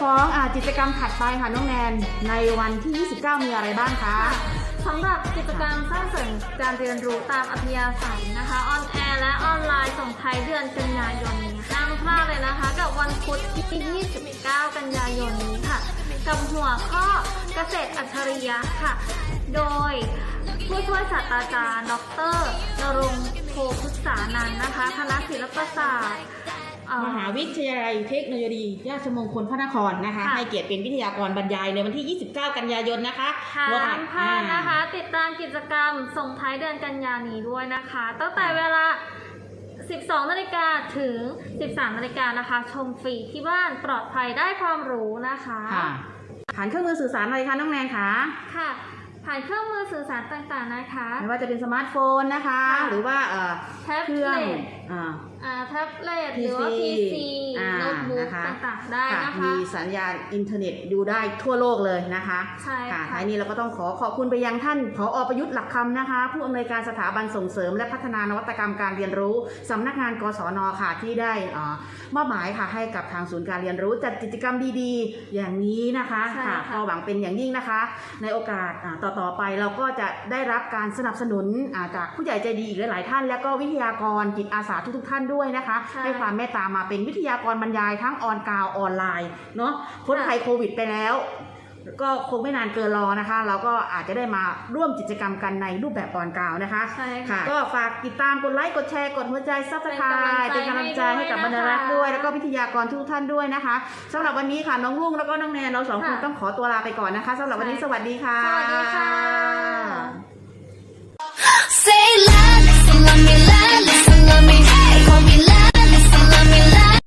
ของอกิจกรรมถัดไปค่ะน้องแนนในวันที่ 29 มีอะไรบ้างคะสำหรับกิจกรรมสร้างเสริมการเรียนรู้ตามอัธยาศัยนะคะออนแอร์และออนไลน์ส่งท้ายเดือนกันยายนนี้ห้ามพลาดเลยนะคะ กับวันพุธที่ 29 กันยายนนี้ค่ะ กับหัวข้อเกษตรอัจฉริยะค่ะ โดยผู้ช่วยศาสตราจารย์ ดรนรงโพพฤกษานันนะคะ คณะศิลปศาสตร์ มหาวิทยาลัยเทคโนโลยีราชมงคลพระนครนะคะค่ะให้เกียรติเป็นวิทยากรบรรยายในวันที่ 29 กันยายนนะคะห้าหัวข้อมพลาดนะคะ ติดตามกิจกรรมส่งท้ายเดือนกันยานี้ด้วยนะคะ ตั้งแต่เวลา 12 นาฬิกาถึง 13 นาฬิกานะคะ ชมฟรีที่บ้านปลอดภัยได้ความรู้นะคะค่ะผ่านเครื่องมือสื่อสารอะไรคะน้องแนนคะค่ะ ผ่านเครื่องมือสื่อสารต่างๆนะคะ ไม่ว่าจะเป็นสมาร์ทโฟนนะคะค่ะหรือว่าเอ่อแท็บเครื่องเล็ตอ่าอ่าแท็บเล็ตหรือว่า PC PC อ่าโน้ตบุ๊กนะคะต่างๆได้ค่ะนะคะมีสัญญาณอินเทอร์เน็ตดูได้ทั่วโลกเลยนะคะใช่ค่ะค่ะท้ายนี้เราก็ต้องขอขอบคุณไปยังท่านผอประยุทธ์หลักคำนะคะ ผู้อำนวยการสถาบันส่งเสริม และพัฒนานวัตกรรมการเรียนรู้สำนักงานกศนค่ะที่ได้เอ่อมอบหมายค่ะให้กับทางศูนย์การเรียนรู้จัดกิจกรรมดีๆ อย่างนี้นะคะใช่ค่ะค่ะก็หวังเป็นอย่างยิ่งนะคะ ในโอกาสอ่าต่อๆไปเราก็จะได้รับการสนับสนุนอ่าจากผู้ใหญ่ใจดีอีกหลายๆท่าน และก็วิทยากรจิตอาสาทุกๆท่านด้วยนะคะใช่ให้ความเมตตามาเป็นวิทยากรบรรยายทั้งออนกราวออนไลน์เนาะพ้นภัยโควิดไปแล้ว ก็คงไม่นานเกินรอนะคะ เราก็อาจจะได้มาร่วมกิจกรรมกันในรูปแบบออนกราวนะคะใช่ค่ะค่ะ ก็ฝากติดตามกดไลค์กดแชร์กดหัวใจซับสไครต์เป็เป็นนกำกำลัลังงใจใจให้กับให้บรรด้วยณรักษ์นะคะด้วย แล้วก็วิทยากรทุกท่านด้วยนะคะสำหรับวันนี้ค่ะน้องรุ่งแล้วก็น้องแนนเราสองคนค่ะต้องขอตัวลาไปก่อนนะคะสำหรับวันนี้ใช่สวัสดีค่ะสวัสดีค่ะ Say la